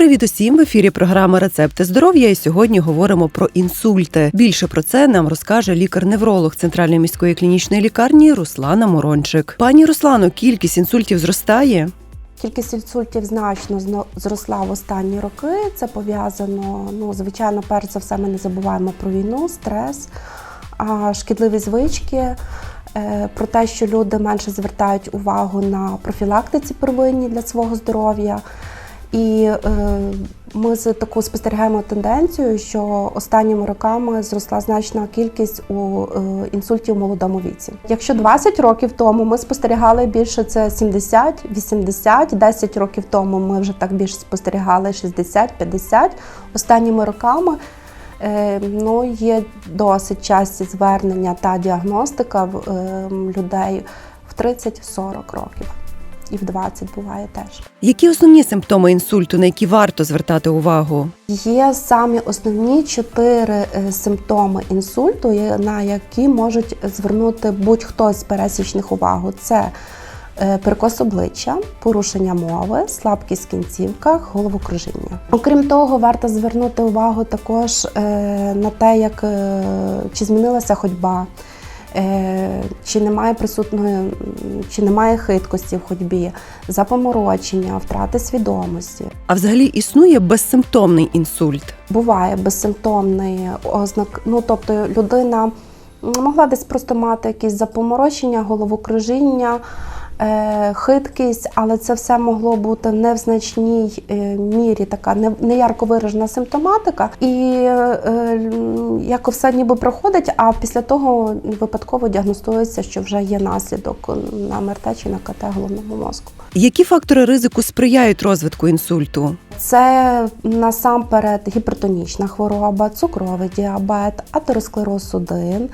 Привіт усім в ефірі програма Рецепти здоров'я. І сьогодні говоримо про інсульти. Більше про це нам розкаже лікар-невролог Центральної міської клінічної лікарні Руслана Морончик. Пані Руслано, кількість інсультів зростає. Кількість інсультів значно зросла в останні роки. Це пов'язано, ну, звичайно, перш за все, ми не забуваємо про війну, стрес, шкідливі звички, е, про те, що люди менше звертають увагу на профілактиці первинні для свого здоров'я. І е, ми з таку спостерігаємо тенденцію, що останніми роками зросла значна кількість у е, інсультів у молодому віці. Якщо 20 років тому ми спостерігали більше це 70, 80, 10 років тому ми вже так більше спостерігали 60, 50. Останніми роками е, ну, є досить часті звернення та діагностика в людей в 30-40 років. І в 20 буває теж. Які основні симптоми інсульту, на які варто звертати увагу? Є самі основні чотири е, симптоми інсульту, на які можуть звернути будь-хто з пересічних увагу. Це е, перекос обличчя, порушення мови, слабкість в кінцівках, головокружіння. Окрім того, варто звернути увагу також е, на те, як чи змінилася ходьба. Е, Чи немає присутної, чи немає хиткості в ходьбі, запоморочення, втрати свідомості. А взагалі існує безсимптомний інсульт. Буває безсимптомний ознак. Ну тобто людина могла десь просто мати якісь запоморочення, головокружіння, хиткість, але це все могло бути не в значній е, мірі, така не, не виражена симптоматика, і е, як все ніби проходить, а після того випадково діагностується, що вже є наслідок на МРТ чи на КТ головного мозку. Які фактори ризику сприяють розвитку інсульту? Це насамперед гіпертонічна хвороба, цукровий діабет, атеросклероз судин,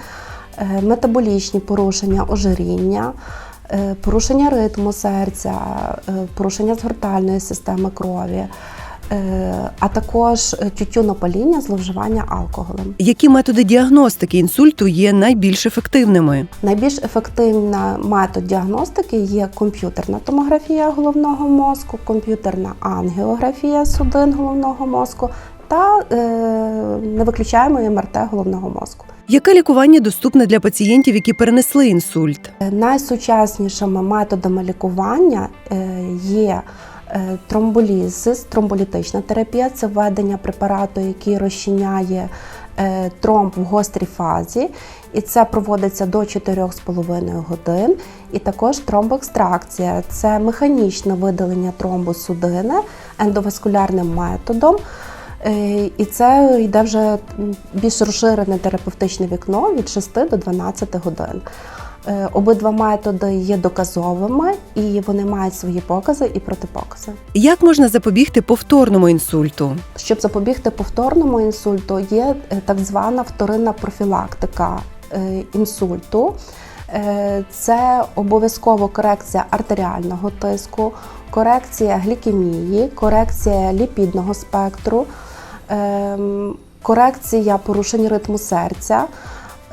е, метаболічні порушення, ожиріння, е, порушення ритму серця, е, порушення згортальної системи крові, е, а також е, тютюнопаління, зловживання алкоголем. Які методи діагностики інсульту є найбільш ефективними? Найбільш ефективний метод діагностики є комп'ютерна томографія головного мозку, комп'ютерна ангіографія судин головного мозку та е, не виключаємо МРТ головного мозку. Яке лікування доступне для пацієнтів, які перенесли інсульт? Найсучаснішими методами лікування е, є е, тромболізис, тромболітична терапія це введення препарату, який розчиняє е, тромб в гострій фазі, і це проводиться до 4,5 годин. І також тромбоекстракція це механічне видалення тромбу судини ендоваскулярним методом. Е, І це йде вже більш розширене терапевтичне вікно від 6 до 12 годин. Е, Обидва методи є доказовими і вони мають свої покази і протипокази. Як можна запобігти повторному інсульту? Щоб запобігти повторному інсульту, є е, так звана вторинна профілактика інсульту. Це обов'язково корекція артеріального тиску, корекція глікемії, корекція ліпідного спектру, корекція порушень ритму серця,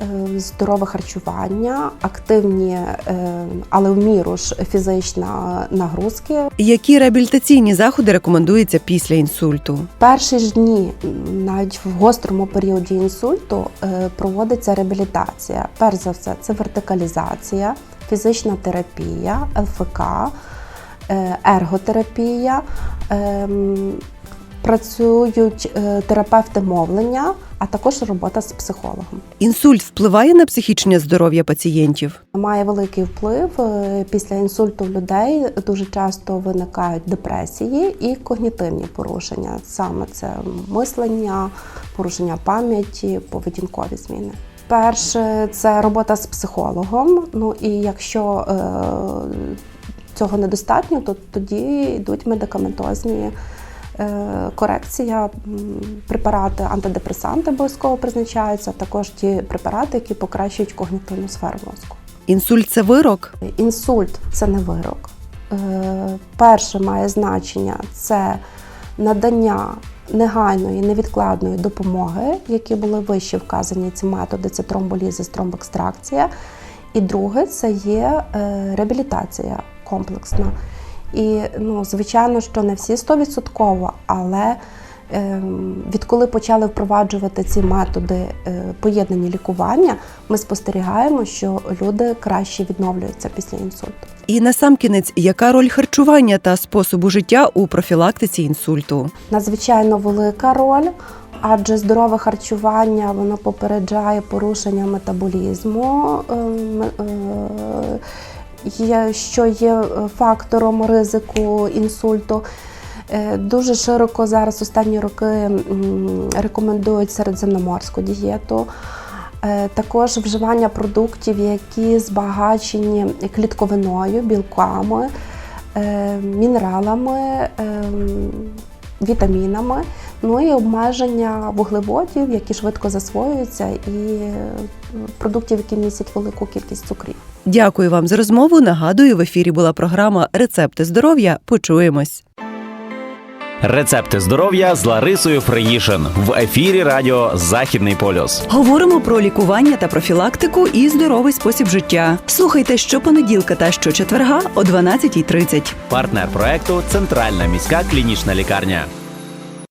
е, здорове харчування, активні, е, але в міру ж фізична нагрузки, Які реабілітаційні заходи рекомендуються після інсульту? Перші ж дні, навіть в гострому періоді інсульту, е, проводиться реабілітація. Перш за все, це вертикалізація, фізична терапія, ЛФК, ерготерапія. Працюють е, терапевти мовлення, а також робота з психологом. Інсульт впливає на психічне здоров'я пацієнтів? Має великий вплив. Е, Після інсульту в людей дуже часто виникають депресії і когнітивні порушення. Саме це мислення, порушення пам'яті, поведінкові зміни. Перше це робота з психологом. Ну і якщо е, цього недостатньо, то тоді йдуть медикаментозні корекція, препарати, антидепресанти обов'язково призначаються, а також ті препарати, які покращують когнітивну сферу мозку. Інсульт це вирок. Інсульт це не вирок. Е, Перше має значення це надання негайної невідкладної допомоги, які були вище вказані ці методи: це тромболізис, тромбекстракція. І друге це є е, реабілітація комплексна. І ну, звичайно, що не всі 100%, але ем, відколи почали впроваджувати ці методи е, поєднані лікування, ми спостерігаємо, що люди краще відновлюються після інсульту. І насамкінець, яка роль харчування та способу життя у профілактиці інсульту? Надзвичайно велика роль, адже здорове харчування воно попереджає порушення метаболізму, ем, е, є- що є е, фактором ризику інсульту. Е, Дуже широко зараз останні роки рекомендують середземноморську дієту. Е, Також вживання продуктів, які збагачені клітковиною, білками, мінералами, ем, вітамінами, ну і обмеження вуглеводів, які швидко засвоюються, і е, продуктів, які містять велику кількість цукрів. Дякую вам за розмову. Нагадую, в ефірі була програма Рецепти здоров'я. Почуємось. Рецепти здоров'я з Ларисою Фреїшин в ефірі Радіо Західний полюс. Говоримо про лікування та профілактику і здоровий спосіб життя. Слухайте щопонеділка та щочетверга о 12.30. Партнер проекту Центральна міська клінічна лікарня.